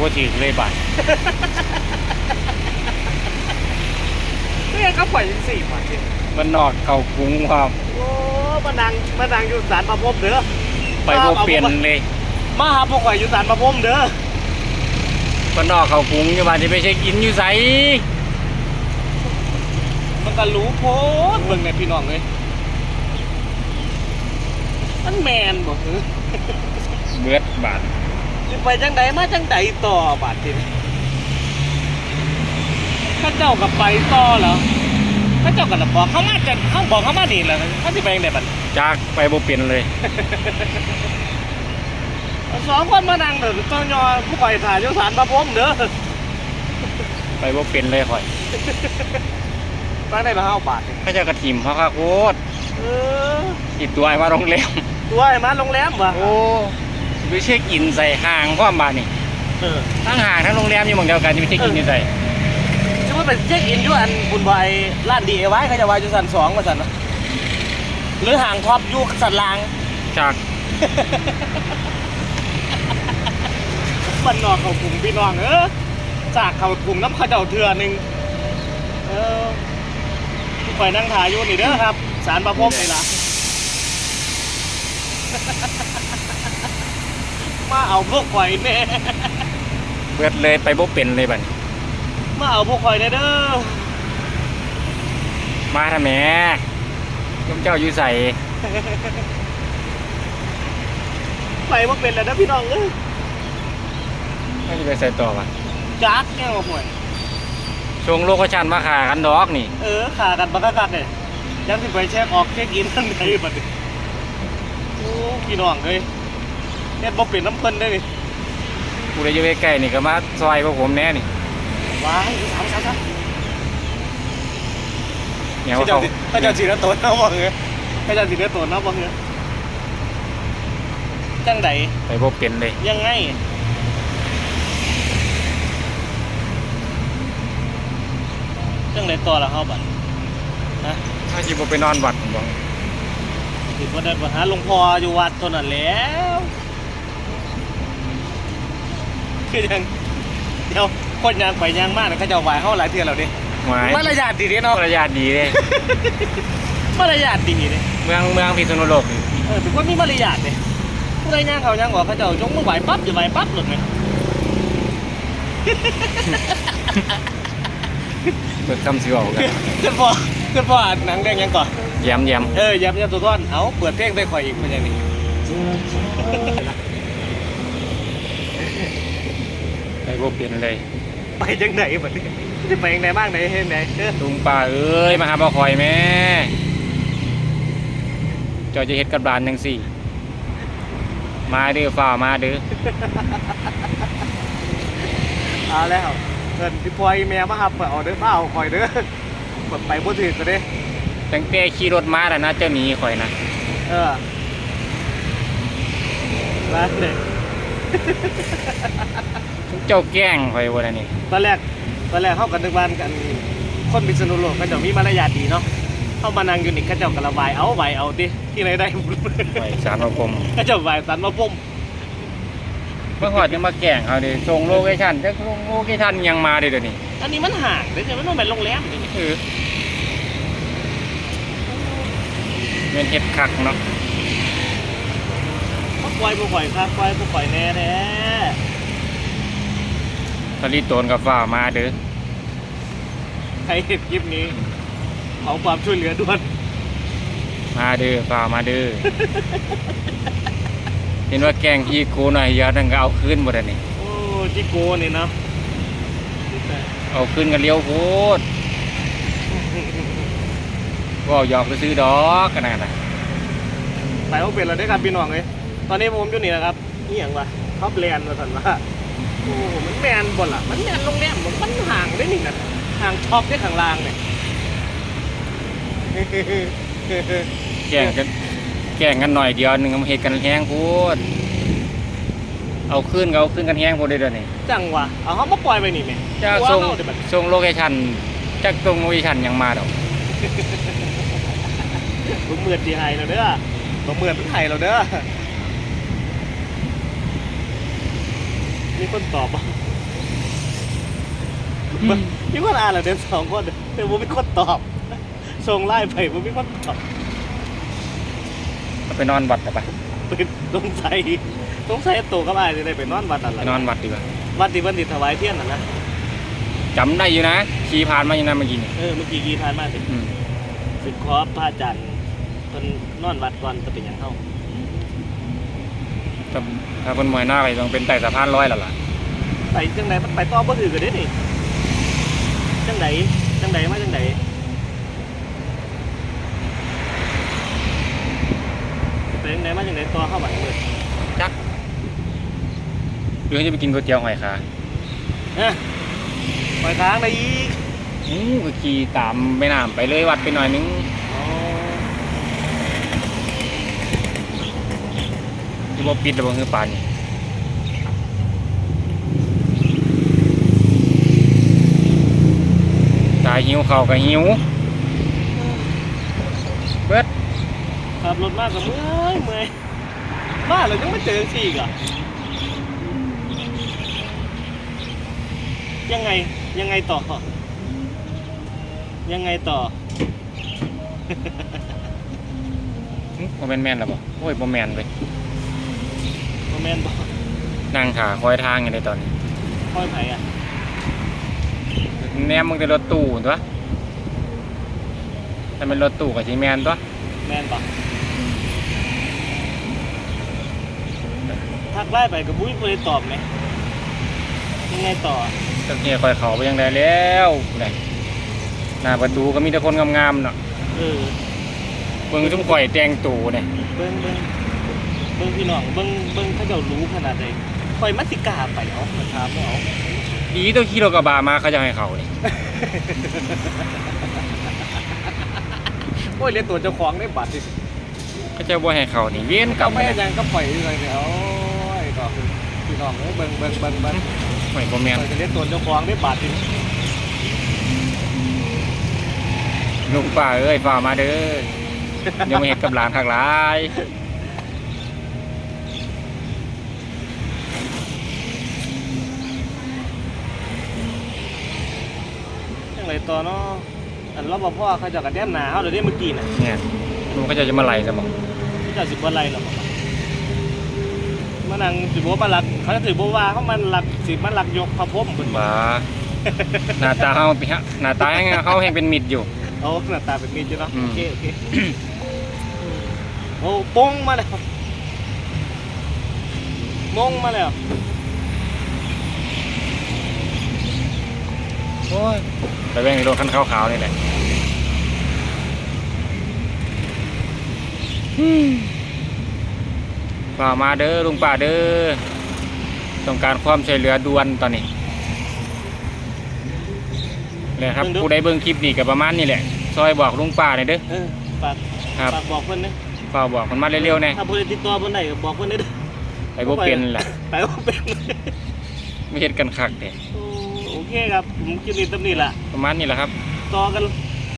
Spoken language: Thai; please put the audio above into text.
บ่ถือเลยบาดเนี่ยเขาปล่อยจังสี่บาทเองมันนอกเข้ากรุงความโอ้มานังมานังอยู่สารประพรมเด้อไปบ่เปลี่ยนเลยมาหาพวกข่อยอยู่สารประพรมเด้อมันนอกเข้ากรุงอยู่บาดสิไปเช็คอินอยู่ไสมันก็รู้โพดเบิ่งในพี่น้องเลยมันแมนบ่หือเบิดบาด สิไปจังใดมาจังใดต่อบาดทีนี้ข้าเจ้ากับไปต่อเหรอข้าเจ้ากับบอกเขามาจะเขาบอกเขามาดีแล้วเขาสิไปจังไดบัดจากไปบ่เปลี่ยนเลย สองคนมานั่งเด้อต้องยอผู้ข่อยถ่ายอยู่สารประพรมเด้อไปบ่เปลี่ยนเลยข่อยตั้งได้ละห้าบาทเองเขาเจะกระถิ่มเขาค่ะโคตรเอออีกตัวไอ้มาโรงแรมตัวไอ้มาโรงแรมวะโอ้ ไปเช็คอินใส่ห่างความบาดนี่เออทั้งห่างทั้งโรงแรมอยู่หม่องเดียวกันจะไปเช็คอินอยู่ใส่จะว่าเป็นเช็คอินอยู่อันบุญบอยร้านดีเอไว้เขาจะว่าอยู่สันสองมาสันนะหรือห่างท็อปอยู่สันลาง จากบ้านนอกเขากลุ่มพี่น้องเออจากเขากลุ่มน้ำเข้าเจ้าเถื่อหนึ่งเออไปนั่งถ่ายอยู่นี่เด้อครับ สารประพรมนี่ล่ะ มาเอาพวกข่อยแน่เบิดเลยไปบ่เป็นเลยบัดนี้มาเอาพวกข่อยแน่เด้อมาทำแหมยมเจ้าอยู่ใส่ไปว่าเป็นแล้วนะพี่น้องเอ้ยไม่จะไปใส่ต่อวะจักแก้วห่วยชงโลกชันมาขากันดอกนี่ เออขากันบักกักเนี่ยยังสิไปเช็คออกเช็คอินทั้งใดบัดนี้โอ้พี่น้องเอ้ย เฮ็ดบ่เป็นน้ำเพิ่นได้อนี่กูเลยอยู่ใกล้ๆนี่ก็มาซอยพวกผมแน่นี่ว้ายสามสามสามเหนียวเขาเขาจะเขาจะสีน้ำตัวน้ำบ่เหรอเขาจะสีน้ำตัวน้ำบ่เหรอจังใดไปบ่เป็นเลยยังไงจังใดต่อละเฮาบัดนะถ้าจิบ่ไปนอนวัดผมบอกถือว่าได้ไปหาหลวงพ่ออยู่วัดเท่านั้นแหล้ว คือยังเดี๋ยวคนยางไปยางมากนะเขาจะเอาไหวเขาหลายเทื่อแล้วดิหมายมารยาทดีเด้เนาะมารยาทดีเลยมารยาทดีเด้เมืองเมืองพิษณุโลกนี่เออถือว่ามีมารยาทเด้ผู้ใดย่างเขาย่างบอกเขาเจะยกมือไหวปั๊บอย่าไหวปั๊บหลุดไหมเปิดคำสิเว้ากันเกิดพอเกิดพออ่านหนังแดงยังก่อนแย้มแย้มเออย้ำย้ำตัวต้นเอาเปิดเพลงได้ข่อยอีกเป็นยังไง ไป บ่เป็นเลยไปจังไหนบัดนี้จะไปยังไหนบ้างไหนเห็นไหนเออลุงป้าเอ้ยมาหาบ่คอยแม่เจ้าจะเฮ็ดกับบ้านจังซี่ มาเด้อฟ้าวมาเด้อเอาแล้วเงินที่พลอยแม่มาหับเอาเด้อเปล่าคอยเด้อเปิดไปบ่ถือก็เด้ตั้งแต่ขี่รถมาแล้วนะเจ้าหนีข่อยนะเออแล้วเด็ก เจ้าแกล้งข่อยบ่ได้นี่ตอนแรกตอนแรกเข้ากันนึกบ้านกัน คนพิษณุโลกเขาเจะมีมารยาทดีเนาะเข้ามานั่งอยู่นี่เขาเจ้ากระบายเอาไหวเอาดิที่ไหนได้ข่อยสารพระพรหมเขาเจ้าไหวสันมาปุ่มเมื่อก่อนยังมาแกล้งเขาดิส่งโลเคชั่นแต่โลเคชั่นยังมาเด้อเดี๋ยวนี้อันนี้มันห่างเลยใช่ไหมมันต้องเป็นโรงแรมนี่เออเงินเฮ็ดคักเนาะเขา ปล่อยผู้ปล่อยครับปล่อยผู้ปล่อยแน่แท้ตอนนี้โตนกับฟ้าวมาเด้อใครเห็นคลิปนี้ขอความช่วยเหลือด่วนมาเด้อฟ้าวมาเด้อ เห็นว่าแกล้งพี่กูหน่อยเดียวนั่นก็เอาคืนบ่ได้นี่โอ้จิโกนี่เนาะเอาคืนกันเลี้ยวโพดก็หยอกไปซื้อดอกกันนั่นน่ะไปเอาเป็นเราได้ครับพี่น้องเลย ตอนนี้ผมอยู่นี่นะครับนี่อย่างวะท็อปแลนด์มาสันว่าโอ้มันแมนบ่ล่ะ มันแมนโรงแรมบ่มันห่างได้นี่นะห่างท็อปได้ข้างล่างเนี่ยแกล้งกันแกล้งกันหน่อยเดียวหนึงมันเฮ็ดกันแห้งโพดเอาคืนก็เอาคืนกันแห้งโพดเด้อเดี๋ยวนี้จังวะเอาเขามาปล่อยไปนี่แม่จะว่าส่งเฮาเดี๋ยวบัดส่งโลเคชั่นจากตรงโลเคชั่นยังมาดอกบ่เหมือนดีไฮเราเด้อบ่เหมือนเป็นไฮเราเด้อ มีคนตอบบ่มีคนอ่านเหรอเด็กสองคนแต่ผมมีคนตอบส่งไล่ไปผมมีคนตอบเอาไปนอนวัดแต่ไปเป็นสงสัยสงสัยตัวกับอายจะได้ไปนอนวัดอะไรไปนอนวัดดีกว่าวัดที่วันติถวายเทียนน่ะนะจำได้อยู่นะขี่ผ่านมาอยู่นะเมื่อกี้นี่เออเมื่อกี้กี่ทานมาถึงอืมถึงขอพระอาจารย์เพิ่นนอนวัดก่อนจะเป็นอย่างเฮา ถ้าถ้าคนมวยหน้าไปต้องเป็นไต่สะพานร้อยแล้วล่ะไปจังไดมันไปต่อบ่ถือกันเด้นี่จังไดจังไดมาจังไดไปจังไดมาจังไดต่อเข้าบัดนี้เลยจักหรือจะไปกินก๋วยเตี๋ยวหอยขาเอ้ยปล่อยค้างได้อีกอู้ก็ขี่ตามไปน้ำไปเลยวัดไปหน่อยนึง อ๋อที่บ่ปิดแล้วบ่คือปานนี่ตายหิวเขาวก็หิวเบิดขับรถมากก็เมื่อยเมื่อยมาแล้วยังมาเจอสิอีกอะยังไงยังไงต่อ ยังไงต่อหึบ่แม่นแม่นแล้วบ่โอ้ยบ่แม่นเว้ยโม แมนบอกนั่งขาคอยทางอยู่ในตอนนี้ค่อยไผ่อะแนมมึงแต่รถตู้ตัวถ้าเป็นรถตู้ก็สิแม่นตัวแมนปะทักไล่ไปกับบุ้ยเพื่อตอบไหมยังไงต่อจักเฮียคอยเข้าไปยังไดแล้วได้หน้าประตูก็มีแต่คนงามๆเนาะเออเบิ่งซุ่มข่อยแต่งตู้เนี่ยเบิ้งเบิ้ง เบิ้งพี่น้องเบิ้งเบิ้งเขาเจ้ารู้ขนาดใดคอยมัสิกล้าไปเอามาถามเอาดีตัวขี่รถกระบะมาเขาจะให้เขานี่โอ้ยเรียนตัวเจ้าของได้บัตรดิเขาจะบ่ให้เขานี่เวียนกลัก็บไม่ไปยังก็ปล่อยเลยเดี๋ยวโอ้ยก็คือพี่น้องเอ้ยเบิ้งเบิ้งเบิ้งเบิ้งไม่บ่แม่นคอยจะเรียนตัวเจ้าของได้บัตรดิลุงป้าเอ้ยฟ้ามาเด้อเดี๋ยวมาเฮ็ดกับหลานทักหลาย ยังไงต่อเนาะอันรอบพ่อเขาเจะกระเด็นหนาเขาเดี๋ยวนี้เมื่อกี้น่ะเนี่ยลุงเขาจะจะมาไล่ซะบ่เขาเจะสิบวันไรหรอกมานั่งสิบว่ามาลัก เขาจะถือว่าเขามันลักสิมันลักยกพระพรหมบนบ้าหน้าตาเฮาปิฮะหน้าตาแฮงเฮาแฮงเป็นมิตรอยู่ เอาหน้าตาเป็นมีดอยู่เนาะอืม โอเคโอเคโอ้ป้งมาแล้วมงมาแล้ว โอ้ยไปแบ่งในรถคันขาวๆนี่แหละฝ่ามาเด้อลุงป้าเด้อต้องการความช่วยเหลือด่วนตอนนี้เลยครับผู้ใดเบิ่งคลิปนี้ก็ประมาณนี้แหละ ซอยบอกลุงป้าหน่อยเด้อเออฝากครับฝากบอกเพิ่นนะฝากบอกมันมาเร็วๆแน่ถ้าผู้ใดติดต่อเพิ่นได้ก็บอกเพิ่นได้เด้อไปบ่เป็นแหละไปบ่เป็นไม่เฮ็ดกันคักเด้โอ้โอ เคครับผมคิดนี่ตำนี่ล่ะประมาณนี้แหละครับ ต่อกัน